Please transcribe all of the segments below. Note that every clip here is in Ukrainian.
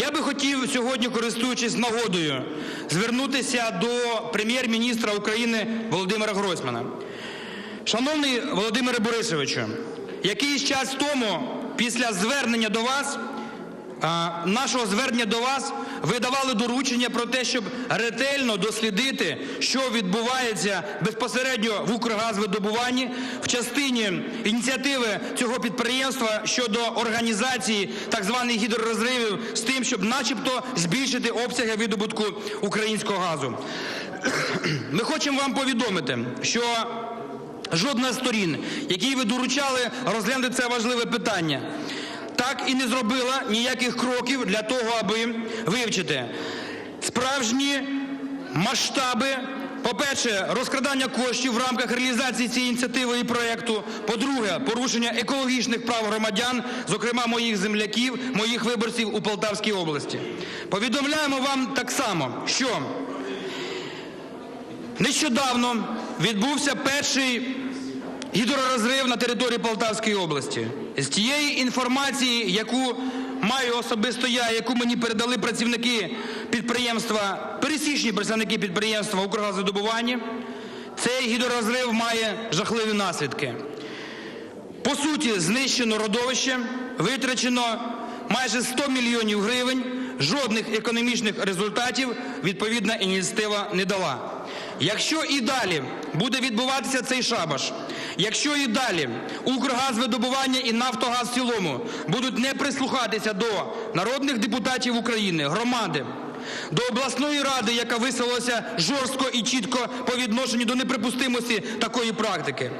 Я би хотів сьогодні, користуючись нагодою, звернутися до прем'єр-міністра України Володимира Гройсмана. Шановний Володимире Борисовичу, якийсь час тому, після звернення до вас, нашого звернення до вас, ви давали доручення про те, щоб ретельно дослідити, що відбувається безпосередньо в Укргазвидобуванні в частині ініціативи цього підприємства щодо організації так званих гідророзривів з тим, щоб начебто збільшити обсяги видобутку українського газу. Ми хочемо вам повідомити, що жодна з сторін, якій ви доручали розглянути це важливе питання, так і не зробила ніяких кроків для того, аби вивчити справжні масштаби. По-перше, розкрадання коштів в рамках реалізації цієї ініціативи і проєкту. По-друге, порушення екологічних прав громадян, зокрема моїх земляків, моїх виборців у Полтавській області. Повідомляємо вам так само, що Нещодавно відбувся перший гідророзрив на території Полтавської області. З тієї інформації, яку маю особисто я, яку мені передали працівники підприємства, пересічні представники підприємства «Укргазвидобування», цей гідророзрив має жахливі наслідки. По суті, знищено родовище, витрачено майже 100 мільйонів гривень, жодних економічних результатів відповідна ініціатива не дала. Якщо і далі буде відбуватися цей шабаш, якщо і далі Укргазвидобування і Нафтогаз в цілому будуть не прислухатися до народних депутатів України, громади, до обласної ради, яка висловилася жорстко і чітко по відношенню до неприпустимості такої практики,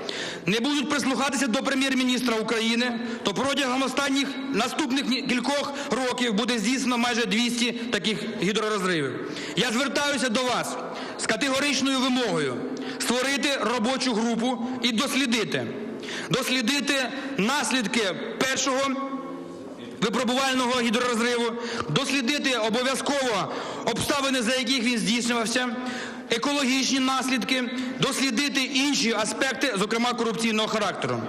не будуть прислухатися до прем'єр-міністра України, то протягом останніх наступних кількох років буде здійснено майже 200 таких гідророзривів. Я звертаюся до вас з категоричною вимогою створити робочу групу і дослідити, дослідити наслідки першого випробувального гідророзриву, дослідити обов'язково обставини, за яких він здійснювався, екологічні наслідки, дослідити інші аспекти, зокрема корупційного характеру.